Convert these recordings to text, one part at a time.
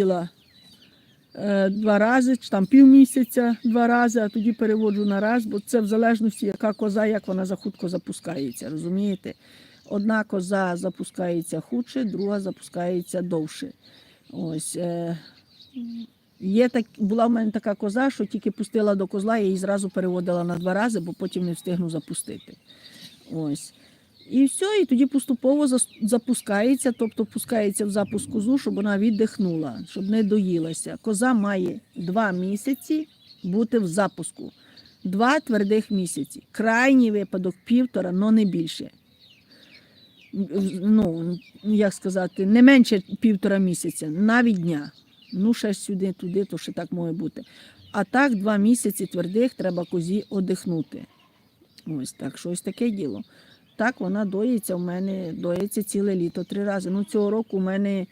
доїла е, два рази, чи там півмісяця два рази, а тоді переводжу на раз, бо це в залежності, яка коза, як вона захутко запускається, розумієте? Одна коза запускається худше, друга запускається довше. Ось. Е, Є так, була в мене така коза, що тільки пустила до козла, я її зразу переводила на два рази, бо потім не встигну запустити. Ось. І все, і тоді поступово запускається, тобто пускається в запуск козу, щоб вона віддихнула, щоб не доїлася. Коза має два місяці бути в запуску. Два твердих місяці. Крайній випадок півтора, але не більше. Ну, як сказати, не менше півтора місяця, навіть дня. Ну, ще сюди, туди, то ще так може бути. А так, два місяці твердих треба козі одихнути. Ось так, що ось таке діло. Так, вона доїться в мене, доїться ціле літо три рази. Ну, цього року у мене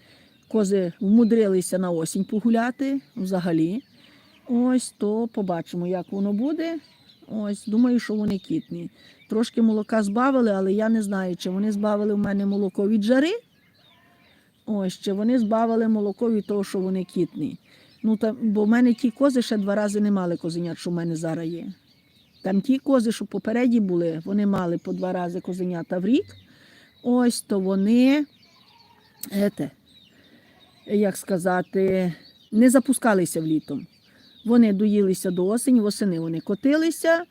кози вмудрилися на осінь погуляти взагалі. Ось то побачимо, як воно буде. Ось, думаю, що вони кітні. Трошки молока збавили, але я не знаю, чи вони збавили в мене молоко від жари. Ось, чи вони збавили молоко від того, що вони кітні. Ну, там, бо в мене ті кози ще два рази не мали козенят, що в мене зараз є. Там ті кози, що попереді були, вони мали по два рази козенята в рік. Ось то вони, ете, як сказати, не запускалися влітом. Вони доїлися до осені, восени вони котилися,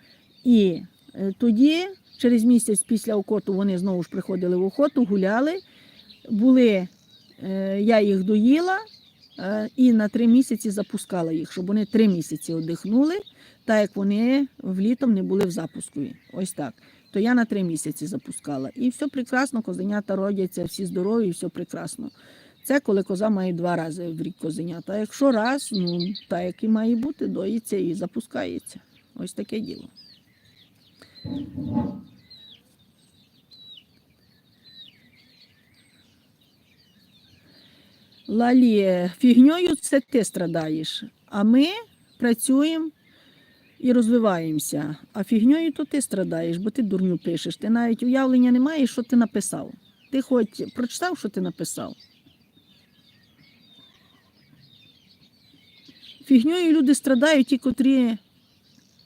і е, тоді, через місяць після окоту, вони знову ж приходили в охоту, гуляли. Були, е, я їх доїла е, і на три місяці запускала їх, щоб вони три місяці одихнули, так як вони влітом не були в запуску. Ось так. То я на три місяці запускала. І все прекрасно, козенята родяться, всі здорові, все прекрасно. Це коли коза має два рази в рік козенята. А якщо раз, ну так як і має бути, доїться і запускається. Ось таке діло. Лалі, фігньою це ти страдаєш, а ми працюємо і розвиваємося. А фігньою то ти страдаєш, бо ти дурню пишеш. Ти навіть уявлення не маєш, що ти написав. Ти хоч прочитав, що ти написав. Фігньою люди страдають, ті, котрі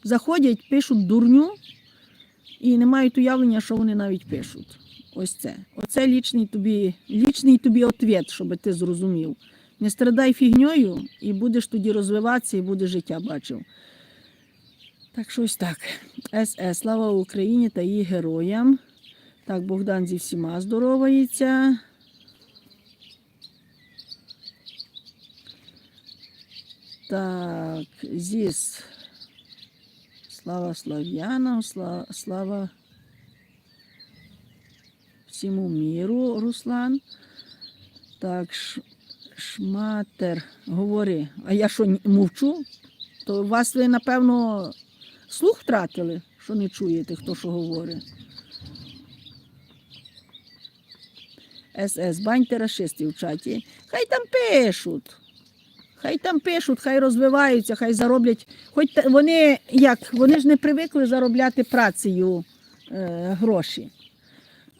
заходять, пишуть дурню і не мають уявлення, що вони навіть пишуть. Ось це. Оце лічний тобі, лічний тобі ответ, щоб ти зрозумів. Не страдай фігньою, і будеш тоді розвиватися, і будеш життя бачив. Так що ось так. СС, слава Україні та її героям. Так, Богдан зі всіма здоровається. Так, зіс. Слава слав'янам, слава, слава всьому міру, Руслан. Так, ш, шматер, говори. А я що мовчу? То вас ви, напевно, слух втратили, що не чуєте, хто що говорить. СС, баньте расисти в чаті. Хай там пишуть. Хай там пишуть, хай розвиваються, хай зароблять. Хоч вони як, вони ж не привикли заробляти працею е, гроші.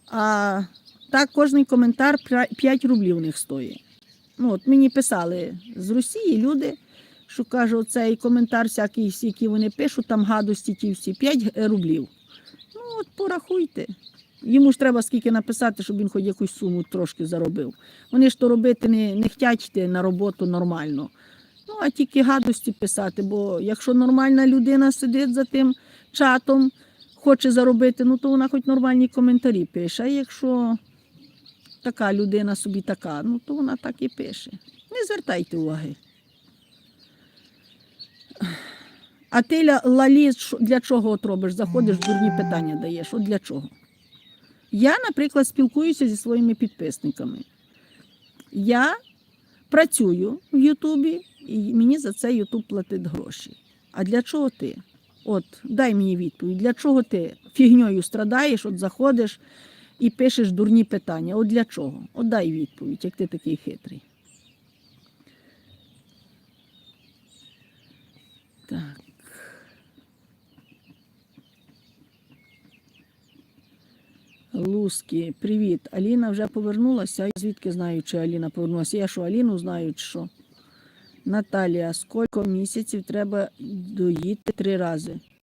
А так кожний коментар 5 рублів у них стоїть. Ну, от мені писали з Росії люди, що кажуть, цей коментар, всякий, які вони пишуть, там гадості ті всі 5 рублів. Ну, от порахуйте. Йому ж треба скільки написати, щоб він хоч якусь суму трошки заробив. Вони ж то робити не, не хочуть на роботу нормально. Ну, а тільки гадості писати, бо якщо нормальна людина сидить за тим чатом, хоче заробити, ну то вона хоч нормальні коментарі пише. А якщо така людина собі така, ну то вона так і пише. Не звертайте уваги. А ти Ля- лалі для чого от робиш? Заходиш, дурні питання даєш. От для чого? Я, наприклад, спілкуюся зі своїми підписниками. Я працюю в Ютубі, і мені за це Ютуб платить гроші. А для чого ти? От, дай мені відповідь, для чого ти фігньою страдаєш, от заходиш і пишеш дурні питання? От для чого? От дай відповідь, як ти такий хитрий. Так. Луски, привіт. Аліна вже повернулася. Я звідки знаю, чи Аліна повернулася? Я що Аліну знаю, чи що? Наталія, скільки місяців треба доїти три рази?